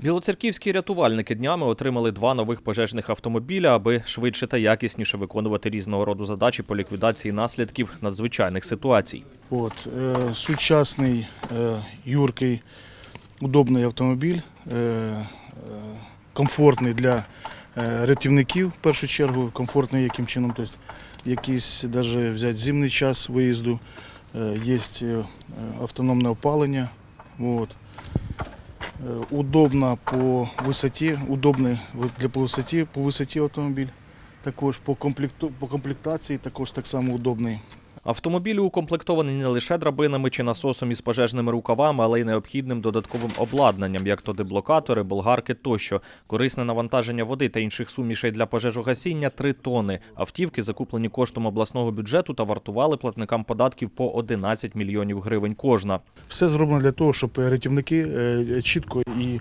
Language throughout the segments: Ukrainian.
Білоцерківські рятувальники днями отримали два нових пожежних автомобіля, аби швидше та якісніше виконувати різного роду задачі по ліквідації наслідків надзвичайних ситуацій. От, е, сучасний, е, юркий, удобний автомобіль, е, е, комфортний для е, рятівників, в першу чергу, комфортний яким чином, тобто якийсь навіть взяти зимний час виїзду, е, є е, автономне опалення. От. Е, Удобно по висоті, удобний для по висоті, по висоті автомобіль. Також по, комплекту, по комплектації також так само удобний. Автомобілі укомплектовані не лише драбинами чи насосом із пожежними рукавами, але й необхідним додатковим обладнанням, як то деблокатори, болгарки тощо. Корисне навантаження води та інших сумішей для пожежогасіння 3 тони. Автівки закуплені коштом обласного бюджету та вартували платникам податків по 11 мільйонів гривень кожна. Все зроблено для того, щоб рятівники е, чітко і,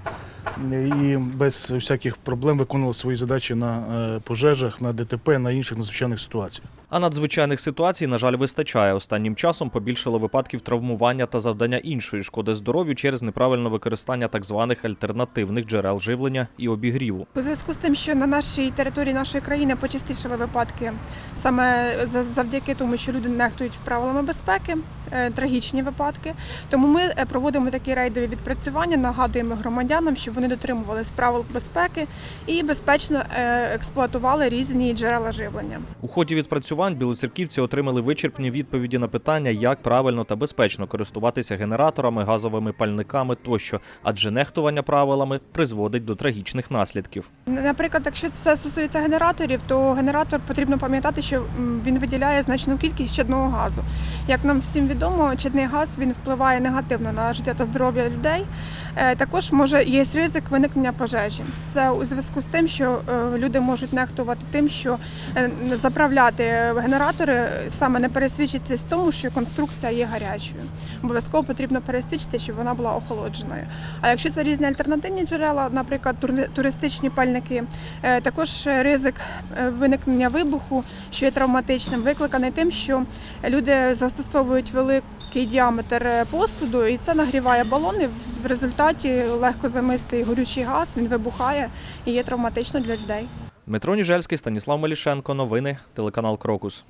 і без всяких проблем виконували свої задачі на е, пожежах, на ДТП, на інших надзвичайних ситуаціях. А надзвичайних ситуацій, на жаль, вистачає. Останнім часом побільшало випадків травмування та завдання іншої шкоди здоров'ю через неправильне використання так званих альтернативних джерел живлення і обігріву. У зв'язку з тим, що на нашій території нашої країни почастішали випадки саме за- завдяки тому, що люди нехтують правилами безпеки, е, трагічні випадки. Тому ми е, проводимо такі рейдові відпрацювання, нагадуємо громадянам, щоб вони дотримувались правил безпеки і безпечно е, експлуатували різні джерела живлення. У ході відпрацювань білоцерківці отримали вичерпні відповіді на питання, як правильно та безпечно користуватися генераторами, газовими пальниками тощо, адже нехтування правилами призводить до трагічних наслідків. Наприклад, якщо це стосується генераторів, то генератор потрібно пам'ятати, що він виділяє значну кількість чадного газу. Як нам всім відомо, чадний газ він впливає негативно на життя та здоров'я людей. Е, Також може є ризик виникнення пожежі. Це у зв'язку з тим, що е, люди можуть нехтувати тим, що е, заправляти генератори саме не пересвідчитись в тому, що конструкція є гарячою. Обов'язково потрібно пересвідчити, щоб вона була охолодженою. А якщо це різні альтернативні джерела, наприклад, туристичні пальники, е, також ризик е, виникнення вибуху, що є травматичним, викликаний тим, що люди застосовують великий діаметр е, посуду, і це нагріває балони. В результаті легко замистий горючий газ, він вибухає і є травматично для людей. Дмитро Ніжельський, Станіслав Мелішенко. Новини, телеканал Крокус.